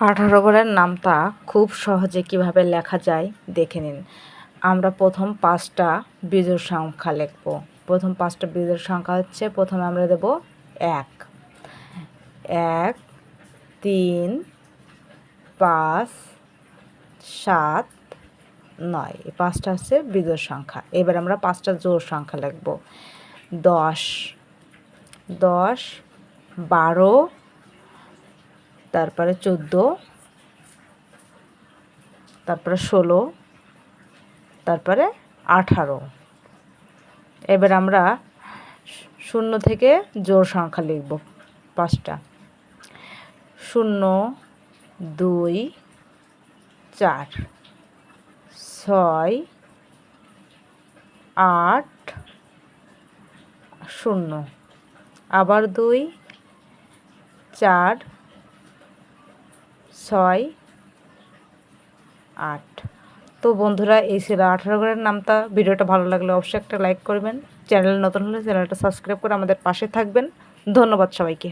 আঠারো ঘরের নামটা খুব সহজে কীভাবে লেখা যায় দেখে নিন। আমরা প্রথম পাঁচটা বীজোর সংখ্যা লিখব। প্রথম পাঁচটা বীজোর সংখ্যা হচ্ছে, প্রথমে আমরা দেব এক। এক, তিন, পাঁচ, সাত, নয়। এই পাঁচটা হচ্ছে বীজোর সংখ্যা। এবার আমরা পাঁচটা জোর সংখ্যা লিখব। দশ দশ, বারো তারপরে চোদ্দ, তারপরে ষোলো, তারপরে আঠারো। এবার আমরা শূন্য থেকে জোর সংখ্যা লিখব পাঁচটা। শূন্য, দুই, চার, ছয়, আট, শূন্য। আবার দুই, চার ছয়, আট। তো বন্ধুরা, এই ছিল আঠারো ঘরের নামটা ভিডিওটা ভালো লাগলে অবশ্যই একটা লাইক করবেন। চ্যানেল নতুন হলে চ্যানেলটা সাবস্ক্রাইব করে আমাদের পাশে থাকবেন। ধন্যবাদ সবাইকে।